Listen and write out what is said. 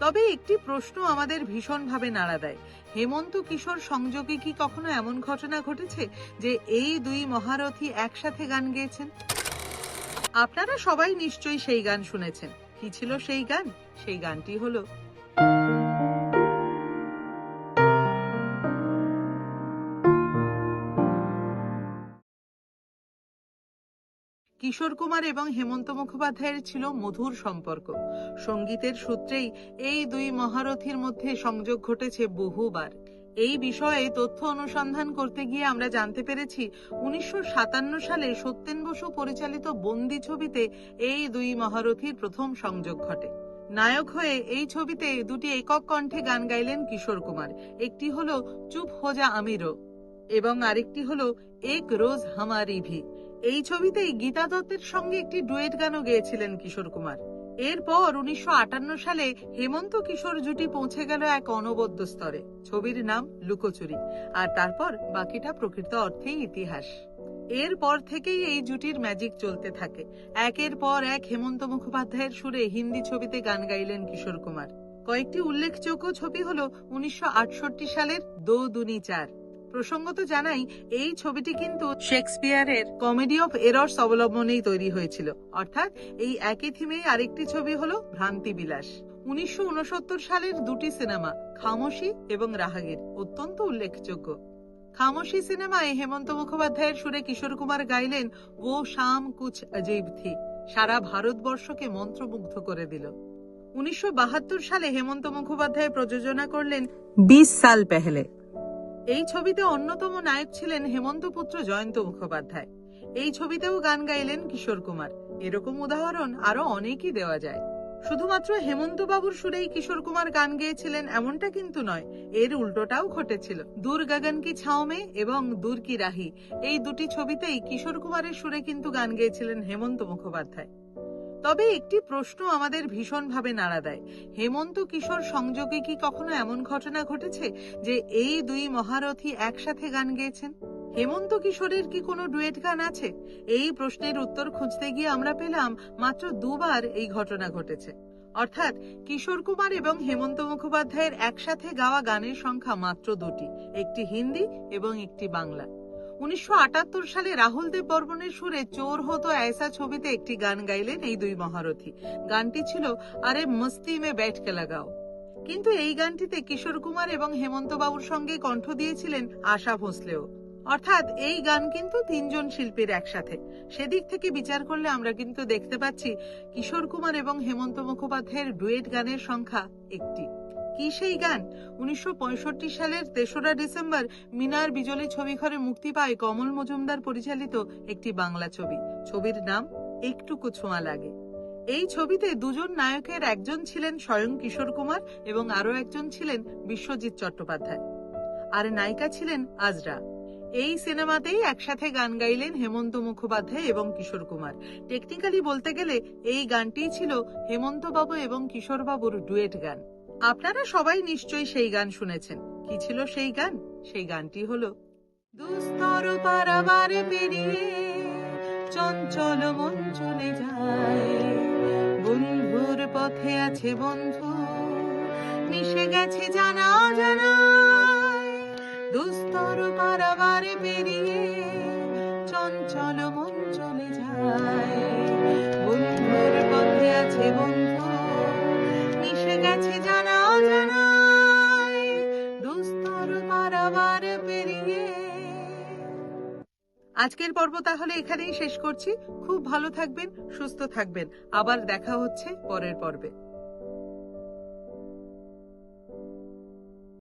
তবে একটি প্রশ্ন আমাদের ভীষণভাবে নাড়া দেয়। হেমন্ত কিশোর সংযোগে কি কখনো এমন ঘটনা ঘটেছে যে এই দুই মহারথী একসাথে গান গেয়েছেন? আপনারা সবাই নিশ্চয়ই সেই গান শুনেছেন। কি ছিল সেই গান? সেই গানটি হলো কিশোর কুমার এবং হেমন্ত মুখোপাধ্যায়ের ছিল মধুর সম্পর্ক। সঙ্গীতের সূত্রেই এই দুই মহারথীর মধ্যে সংযোগ ঘটেছে বহুবার। এই বিষয়ে তথ্য অনুসন্ধান করতে গিয়ে আমরা জানতে পেরেছি, উনিশশো সালে সত্যেন বসু পরিচালিত বন্দি ছবিতে এই দুই মহারথীর প্রথম সংযোগ ঘটে। নায়ক হয়ে এই ছবিতে দুটি একক কণ্ঠে গান গাইলেন কিশোর কুমার, একটি হলো চুপ হোজা আমিরো এবং আরেকটি হলো এক রোজ হামারি ভি। এই ছবিতেই গীতা দত্তের সঙ্গে একটি ডুয়েট গানও গেয়েছিলেন কিশোর কুমার। এরপর উনিশশো আটান্ন সালে হেমন্ত কিশোর জুটি পৌঁছে গেল এক অনবদ্য স্তরে। ছবির নাম লুকোচুরি, আর তারপর বাকিটা প্রকৃত অর্থেই ইতিহাস। এরপর থেকেই এই জুটির ম্যাজিক চলতে থাকে। একের পর এক হেমন্ত মুখোপাধ্যায়ের সুরে হিন্দি ছবিতে গান গাইলেন কিশোর কুমার। কয়েকটি উল্লেখযোগ্য ছবি হলো উনিশশো সালের দো দুনি চার। প্রসঙ্গত জানাই, এই ছবিটি কিন্তু শেক্সপিয়ারের কমেডি অফ এরর্স অবলম্বনেই তৈরি হয়েছিল। অর্থাৎ এই একই থিমেই আরেকটি ছবি হলো ভ্রান্তি বিলাস উনিশশো ঊনসত্তর সালের দুটি সিনেমা, খামোশি এবং রাহাগীর, অত্যন্ত উল্লেখযোগ্য। খামোশি সিনেমায় হেমন্ত মুখোপাধ্যায়ের সুরে কিশোর কুমার গাইলেন ও শাম কুচ অজীব থি সারা ভারতবর্ষকে মন্ত্রমুগ্ধ করে দিল। উনিশশো বাহাত্তর সালে হেমন্ত মুখোপাধ্যায় প্রযোজনা করলেন, বিশ সাল পেহলে এই ছবিতে অন্যতম নায়ক ছিলেন হেমন্ত পুত্র জয়ন্ত মুখোপাধ্যায়। এই ছবিতেও গান গাইলেন কিশোর কুমার। এরকম উদাহরণ আরও অনেকই দেওয়া যায়। শুধুমাত্র হেমন্ত বাবুর সুরেই কিশোর কুমার গান গেয়েছিলেন এমনটা কিন্তু নয়, এর উল্টোটাও ঘটেছিল। দূর গগন কি ছাওমে এবং দূর কি রাহি, এই দুটি ছবিতেই কিশোর কুমারের সুরে কিন্তু গান গেয়েছিলেন হেমন্ত মুখোপাধ্যায়। তবে একটি প্রশ্ন আমাদের ভীষণভাবে নাড়া দেয়। হেমন্ত কিশোর সংযোগে কি কখনো এমন ঘটনা ঘটেছে যে এই দুই মহারথী একসাথে গান গেয়েছেন? হেমন্ত কিশোরের কি কোনো ডুয়েট গান আছে? এই প্রশ্নের উত্তর খুঁজতে গিয়ে আমরা পেলাম মাত্র দুবার এই ঘটনা ঘটেছে। অর্থাৎ কিশোর কুমার এবং হেমন্ত মুখোপাধ্যায়ের একসাথে গাওয়া গানের সংখ্যা মাত্র দুটি, একটি হিন্দি এবং একটি বাংলা। উনিশশো সালে রাহুল দেব বর্মনের সুরে চোর হতো ऐसा ছবিতে একটি গান গাইলেন এই দুই মহারথী। গানটি ছিল আরে মস্তি মে ব্যাট কে লাগাও। কিন্তু এই গানটিতে কিশোর কুমার এবং হেমন্ত বাবুর সঙ্গে কণ্ঠ দিয়েছিলেন আশা ভোসলেও। অর্থাৎ এই গান কিন্তু তিনজন শিল্পীর একসাথে। সেদিক থেকে বিচার করলে আমরা কিন্তু দেখতে পাচ্ছি কিশোর কুমার এবং হেমন্ত মুখোপাধ্যায়ের ডুয়েট গানের সংখ্যা একটি। কি সেই গান? উনিশশো পঁয়ষট্টি সালের তেসরা ডিসেম্বর মিনার বিজলি ছবি ঘরে মুক্তি পায় কমল মজুমদার পরিচালিত একটি বাংলা ছবি। ছবির নাম একটুকু ছোঁয়া লাগে। এই ছবিতে দুজন নায়কের একজন ছিলেন স্বয়ং কিশোর কুমার এবং আরও একজন ছিলেন বিশ্বজিৎ চট্টোপাধ্যায়। আর নায়িকা ছিলেন আজরা। এই সিনেমাতেই একসাথে গান গাইলেন হেমন্ত মুখোপাধ্যায় এবং কিশোর কুমার। টেকনিক্যালি বলতে গেলে এই গানটিই ছিল হেমন্ত বাবু এবং কিশোর বাবুর ডুয়েট গান। আপনারা সবাই নিশ্চয়ই সেই গান শুনেছেন। কি ছিল সেই গান? সেই গানটি হলো, দুস্তর পারাবার পেরিয়ে চঞ্চল মন চলে যায়। বন্ধুর পথে আছে বন্ধু, মিশে গেছে জানা জানা দুস্তর পারাবার পেরিয়ে চঞ্চল মন চলে যায়। বন্ধুর পথে আছে বন্ধু, মিশে গেছে জানা পেরিয়ে। আজকের পর্ব তাহলে এখানেই শেষ করছি। খুব ভালো থাকবেন, সুস্থ থাকবেন। আবার দেখা হচ্ছে পরের পর্বে।